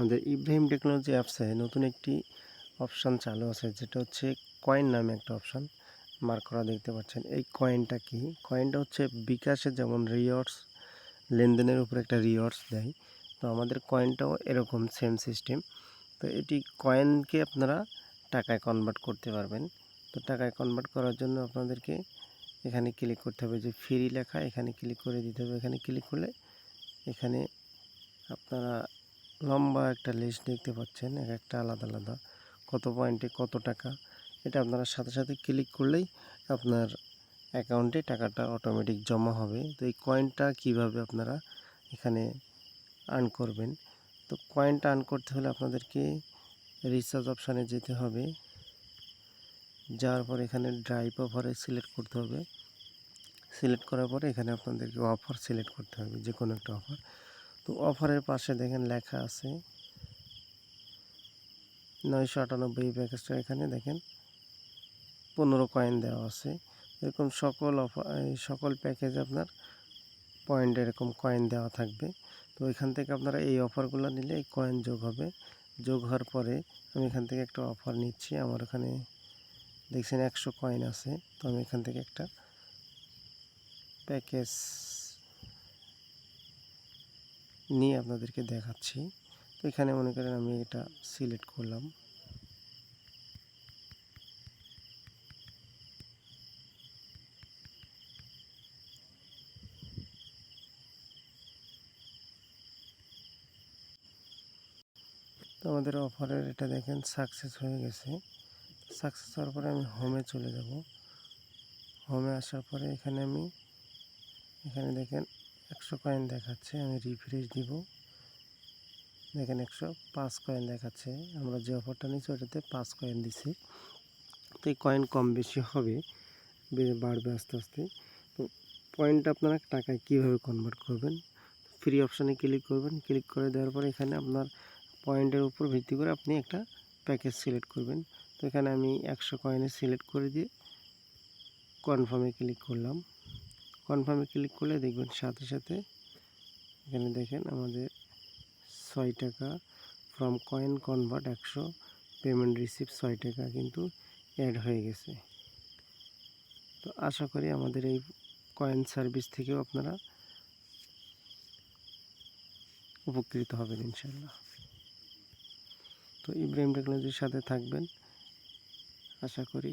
আমাদের ইব্রাহিম টেকনোলজি অ্যাপসে নতুন একটি অপশান চালু আছে, যেটা হচ্ছে কয়েন নামে একটা অপশান মার্ক করা দেখতে পাচ্ছেন। এই কয়েনটা কি? কয়েনটা হচ্ছে বিকাশে যেমন রিওয়ার্ডস লেনদেনের উপর একটা রিওয়ার্ডস দেয়। তো আমাদের কয়েনটাও এরকম সেম সিস্টেম তো এটি কয়েনকে আপনারা টাকায় কনভার্ট করতে পারবেন। তো টাকায় কনভার্ট করার জন্য আপনাদেরকে এখানে ক্লিক করতে হবে যে ফ্রি লেখা, এখানে ক্লিক করে দিতে হবে। এখানে ক্লিক করলে এখানে আপনারা লম্বা একটা লিস্ট দেখতে পাচ্ছেন, এক একটা আলাদা আলাদা। কত পয়েন্টে কত টাকা? এটা আপনারা সাথে সাথে ক্লিক করলেই আপনার অ্যাকাউন্টে টাকাটা অটোমেটিক জমা হবে। তো এই কয়েনটা কীভাবে আপনারা এখানে আর্ন করবেন? তো কয়েনটা আর্ন করতে হলে আপনাদেরকে রিচার্জ অপশানে যেতে হবে। যাওয়ার পর এখানে ড্রাইভ অফারে সিলেক্ট করতে হবে। সিলেক্ট করার পরে এখানে আপনাদেরকে অফার সিলেক্ট করতে হবে যে কোনো একটা অফার তো অফারের পাশে দেখেন লেখা আছে নয়শো আটানব্বই প্যাকেজটা এখানে দেখেন। পনেরো কয়েন দেওয়া আছে। এরকম সকল অফার সকল প্যাকেজ আপনার পয়েন্ট এরকম কয়েন দেওয়া থাকবে। তো এখান থেকে আপনারা এই অফারগুলো নিলে এই কয়েন যোগ হবে। যোগ হওয়ার পরে আমি এখান থেকে একটা অফার নিচ্ছি। আমার এখানে দেখছেন একশো কয়েন আছে। তো আমি এখান থেকে একটা প্যাকেজ নিয়ে আপনাদেরকে দেখাচ্ছি। তো এখানে মনে করেন আমি এটা সিলেক্ট করলাম। তো আমাদের অফারের এটা দেখেন সাকসেস হয়ে গেছে। সাকসেস হওয়ার পরে আমি হোমে চলে যাব। হোমে আসার পরে এখানে আমি, এখানে দেখেন একশো কয়েন দেখাচ্ছে, আমি রিফ্রেশ দিব দেখেন একশো পাঁচ কয়েন দেখাচ্ছে, আমরা যে অফারটা নিচ্ছি ওটাতে পাঁচ কয়েন দিছি। তো এই কয়েন কম বেশি হবে বাড়বে আস্তে আস্তে। তো পয়েন্ট আপনারা টাকায় কীভাবে কনভার্ট করবেন? ফ্রি অপশানে ক্লিক করবেন ক্লিক করে দেওয়ার পরে এখানে আপনার পয়েন্টের উপর ভিত্তি করে আপনি একটা প্যাকেজ সিলেক্ট করবেন। তো এখানে আমি একশো কয়েনে সিলেক্ট করে দিয়ে কনফার্মে ক্লিক করলাম। কনফার্মে ক্লিক করলে দেখবেন সাথে সাথে এখানে দেখেন আমাদের ছয় টাকা ফ্রম কয়েন কনভার্ট একশো পেমেন্ট রিসিভ ছয় টাকা কিন্তু অ্যাড হয়ে গেছে। তো আশা করি আমাদের এই কয়েন সার্ভিস থেকেও আপনারা উপকৃত হবেন ইনশাল্লাহ তো ইব্রাহিম টেকনোলজির সাথে থাকবেন। আশা করি